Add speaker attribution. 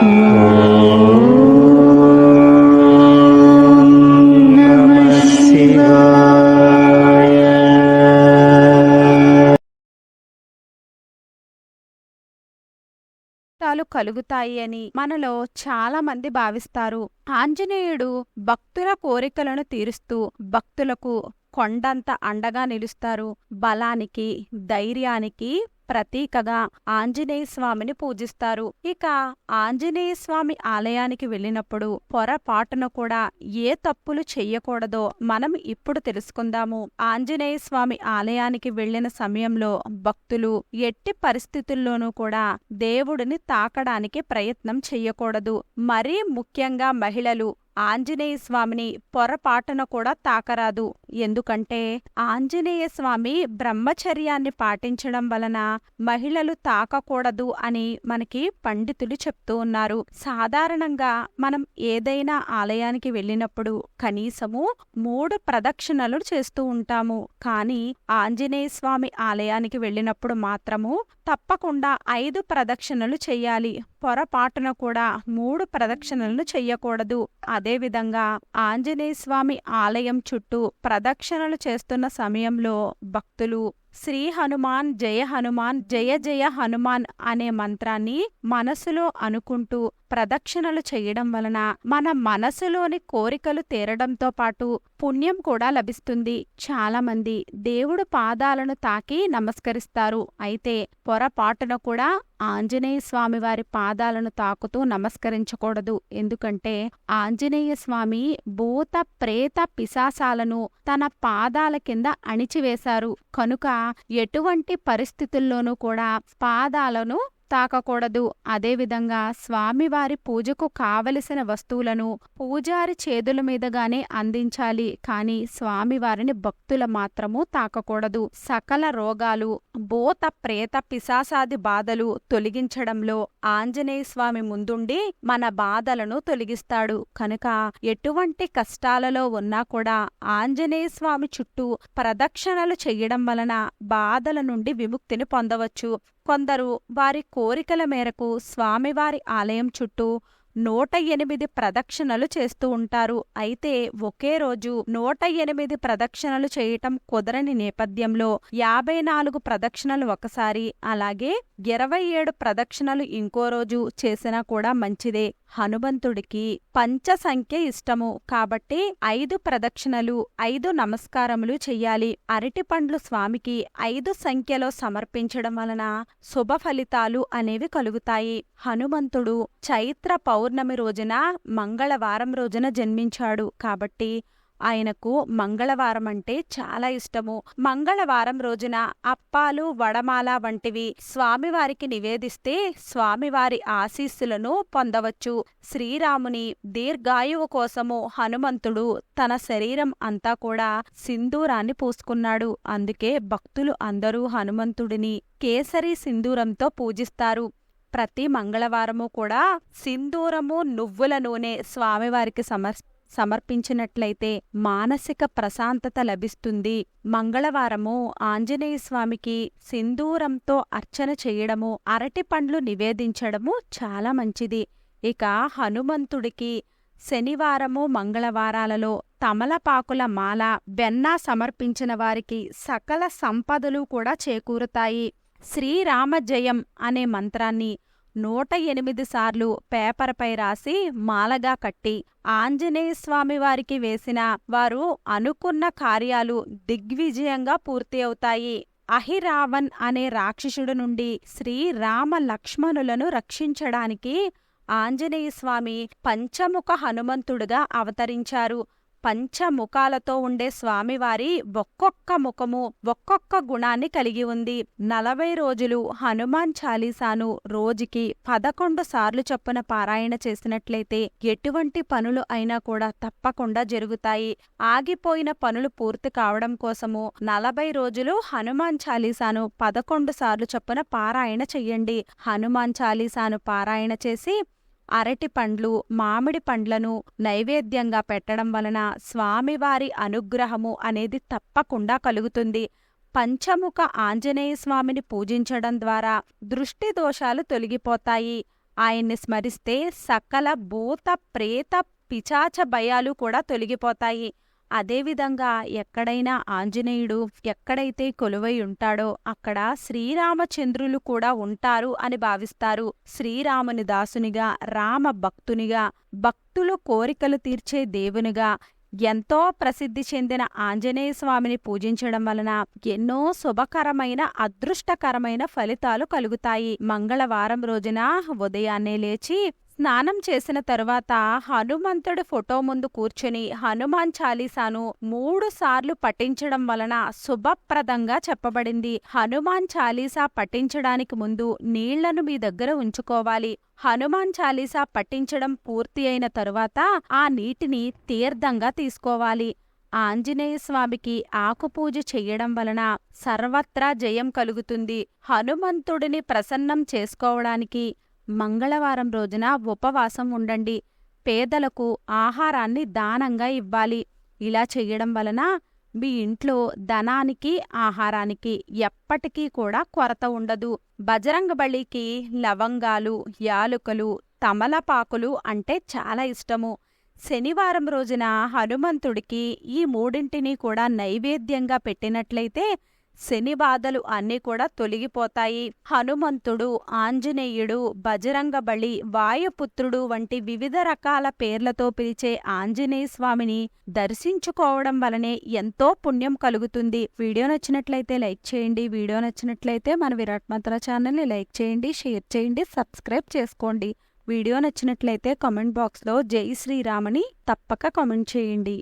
Speaker 1: ఫలితాలు కలుగుతాయి అని మనలో చాలా మంది భావిస్తారు. ఆంజనేయుడు భక్తుల కోరికలను తీరుస్తూ భక్తులకు కొండంత అండగా నిలుస్తారు. బలానికి ధైర్యానికి ప్రతీకగా ఆంజనేయ స్వామిని పూజిస్తారు. ఇక ఆంజనేయ స్వామి ఆలయానికి వెళ్ళినప్పుడు పొరపాటున కూడా ఏ తప్పులు చెయ్యకూడదో మనం ఇప్పుడు తెలుసుకుందాము. ఆంజనేయ స్వామి ఆలయానికి వెళ్ళిన సమయంలో భక్తులు ఎట్టి పరిస్థితుల్లోనూ కూడా దేవుడిని తాకడానికి ప్రయత్నం చెయ్యకూడదు. మరీ ముఖ్యంగా మహిళలు ఆంజనేయ స్వామిని పొరపాటున కూడా తాకరాదు. ఎందుకంటే ఆంజనేయ స్వామి బ్రహ్మచర్యాన్ని పాటించడం వలన మహిళలు తాకకూడదు అని మనకి పండితులు చెప్తూ ఉన్నారు. సాధారణంగా మనం ఏదైనా ఆలయానికి వెళ్ళినప్పుడు కనీసము మూడు ప్రదక్షిణలు చేస్తూ ఉంటాము. కానీ ఆంజనేయ స్వామి ఆలయానికి వెళ్ళినప్పుడు మాత్రము తప్పకుండా ఐదు ప్రదక్షిణలు చెయ్యాలి పొరపాటున కూడా మూడు ప్రదక్షిణలను చెయ్యకూడదు. అదేవిధంగా ఆంజనేయస్వామి ఆలయం చుట్టూ ప్రదక్షిణలు చేస్తున్న సమయంలో భక్తులు శ్రీ హనుమాన్ జయ హనుమాన్ జయ జయ హనుమాన్ అనే మంత్రాన్ని మనసులో అనుకుంటూ ప్రదక్షిణలు చేయడం వలన మన మనసులోని కోరికలు తీరడంతో పాటు పుణ్యం కూడా లభిస్తుంది. చాలామంది దేవుడు పాదాలను తాకి నమస్కరిస్తారు. అయితే పొరపాటున కూడా ఆంజనేయ స్వామి వారి పాదాలను తాకుతూ నమస్కరించకూడదు. ఎందుకంటే ఆంజనేయ స్వామి భూత ప్రేత పిశాసాలను తన పాదాల కింద అణిచివేశారు. కనుక ఎటువంటి పరిస్థితుల్లోనూ కూడా పాదాలను తాకకూడదు. అదేవిధంగా స్వామివారి పూజకు కావలసిన వస్తువులను పూజారి చేతుల మీదగానే అందించాలి. కాని స్వామివారిని భక్తుల మాత్రము తాకకూడదు. సకల రోగాలు భూత ప్రేత పిశాసాది బాధలు తొలగించడంలో ఆంజనేయ స్వామి ముందుండి మన బాధలను తొలగిస్తాడు. కనుక ఎటువంటి కష్టాలలో ఉన్నా కూడా ఆంజనేయ స్వామి చుట్టూ ప్రదక్షిణలు చెయ్యడం వలన బాధల నుండి విముక్తిని పొందవచ్చు. కొందరు వారి కోరికల మేరకు స్వామివారి ఆలయం చుట్టూ నూట ఎనిమిది ప్రదక్షిణలు చేస్తూ ఉంటారు. అయితే ఒకే రోజు నూట ఎనిమిది ప్రదక్షిణలు చేయటం కుదరని నేపథ్యంలో యాభై నాలుగు ప్రదక్షిణలు ఒకసారి అలాగే ఇరవై ఏడు ప్రదక్షిణలు ఇంకో రోజు చేసినా కూడా మంచిదే. హనుమంతుడికి పంచ సంఖ్య ఇష్టము. కాబట్టి ఐదు ప్రదక్షిణలు ఐదు నమస్కారములు చెయ్యాలి. అరటి పండ్లు స్వామికి ఐదు సంఖ్యలో సమర్పించడం వలన శుభ ఫలితాలు అనేవి కలుగుతాయి. హనుమంతుడు చైత్ర పౌర్ణమి రోజున మంగళవారం రోజున జన్మించాడు. కాబట్టి ఆయనకు మంగళవారం అంటే చాలా ఇష్టము. మంగళవారం రోజున అప్పాలు వడమాల వంటివి స్వామివారికి నివేదిస్తే స్వామివారి ఆశీస్సులను పొందవచ్చు. శ్రీరాముని దీర్ఘాయువు కోసము హనుమంతుడు తన శరీరం అంతా కూడా సింధూరాన్ని పూసుకున్నాడు. అందుకే భక్తులు అందరూ హనుమంతుడిని కేసరి సింధూరంతో పూజిస్తారు. ప్రతి మంగళవారము కూడా సింధూరము నువ్వుల నూనె స్వామివారికి సమర్ సమర్పించినట్లయితే మానసిక ప్రశాంతత లభిస్తుంది. మంగళవారము ఆంజనేయస్వామికి సింధూరంతో అర్చన చేయడము అరటి పండ్లు నివేదించడము చాలా మంచిది. ఇక హనుమంతుడికి శనివారము మంగళవారాలలో తమలపాకుల మాల బెన్న సమర్పించిన వారికి సకల సంపదలు కూడా చేకూరుతాయి. శ్రీరామ జయం అనే మంత్రాన్ని నూట ఎనిమిది సార్లు పేపర్పై రాసి మాలగా కట్టి ఆంజనేయ స్వామి వారికి వేసిన వారు అనుకున్న కార్యాలు దిగ్విజయంగా పూర్తి అవుతాయి. అహిరావన్ అనే రాక్షసుడు నుండి శ్రీరామ లక్ష్మణులను రక్షించడానికి ఆంజనేయస్వామి పంచముఖ హనుమంతుడుగా అవతరించారు. పంచముఖాలతో ఉండే స్వామివారి ఒక్కొక్క ముఖము ఒక్కొక్క గుణాన్ని కలిగి ఉంది. నలభై రోజులు హనుమాన్ చాలీసాను రోజుకి పదకొండు సార్లు చొప్పున పారాయణ చేసినట్లయితే ఎటువంటి పనులు అయినా కూడా తప్పకుండా జరుగుతాయి. ఆగిపోయిన పనులు పూర్తి కావడం కోసము నలభై రోజులు హనుమాన్ చాలీసాను పదకొండు సార్లు చొప్పున పారాయణ చెయ్యండి. హనుమాన్ చాలీసాను పారాయణ చేసి అరటి పండ్లు మామిడి పండ్లను నైవేద్యంగా పెట్టడం వలన స్వామివారి అనుగ్రహము అనేది తప్పకుండా కలుగుతుంది. పంచముఖ ఆంజనేయ స్వామిని పూజించడం ద్వారా దృష్టి దోషాలు తొలగిపోతాయి. ఆయన్ని స్మరిస్తే సకల భూత ప్రేత పిచాచ భయాలు కూడా తొలగిపోతాయి. అదేవిధంగా ఎక్కడైనా ఆంజనేయుడు ఎక్కడైతే కొలువై ఉంటాడో అక్కడ శ్రీరామచంద్రులు కూడా ఉంటారు అని భావిస్తారు. శ్రీరాముని దాసునిగా రామ భక్తునిగా భక్తుల కోరికలు తీర్చే దేవునిగా ఎంతో ప్రసిద్ధి చెందిన ఆంజనేయ స్వామిని పూజించడం వలన ఎన్నో శుభకరమైన అదృష్టకరమైన ఫలితాలు కలుగుతాయి. మంగళవారం రోజున ఉదయాన్నే లేచి స్నానం చేసిన తరువాత హనుమంతుడి ఫోటో ముందు కూర్చుని హనుమాన్ చాలీసాను మూడు సార్లు పఠించడం వలన శుభప్రదంగా చెప్పబడింది. హనుమాన్ చాలీసా పఠించడానికి ముందు నీళ్ళను మీ దగ్గర ఉంచుకోవాలి. హనుమాన్ చాలీసా పఠించడం పూర్తి అయిన తరువాత ఆ నీటిని తీర్థంగా తీసుకోవాలి. ఆంజనేయ స్వామికి ఆకుపూజ చెయ్యడం వలన సర్వత్రా జయం కలుగుతుంది. హనుమంతుడిని ప్రసన్నం చేసుకోవడానికి మంగళవారం రోజున ఉపవాసం ఉండండి. పేదలకు ఆహారాన్ని దానంగా ఇవ్వాలి. ఇలా చెయ్యడం వలన మీ ఇంట్లో ధనానికి ఆహారానికి ఎప్పటికీ కూడా కొరత ఉండదు. బజరంగబలికి లవంగాలు యాలుకలు తమలపాకులు అంటే చాలా ఇష్టము. శనివారం రోజున హనుమంతుడికి ఈ మూడింటిని కూడా నైవేద్యంగా పెట్టినట్లయితే శని బాధలు అన్నీ కూడా తొలగిపోతాయి. హనుమంతుడు ఆంజనేయుడు బజరంగబలి వాయుపుత్రుడు వంటి వివిధ రకాల పేర్లతో పిలిచే ఆంజనేయ స్వామిని దర్శించుకోవడం వలనే ఎంతో పుణ్యం కలుగుతుంది. వీడియో నచ్చినట్లయితే లైక్ చేయండి. వీడియో నచ్చినట్లయితే మన విరాట్ మంత్ర ఛానల్ని లైక్ చేయండి షేర్ చేయండి సబ్స్క్రైబ్ చేసుకోండి. వీడియో నచ్చినట్లయితే కామెంట్ బాక్స్లో జై శ్రీరామని తప్పక కామెంట్ చేయండి.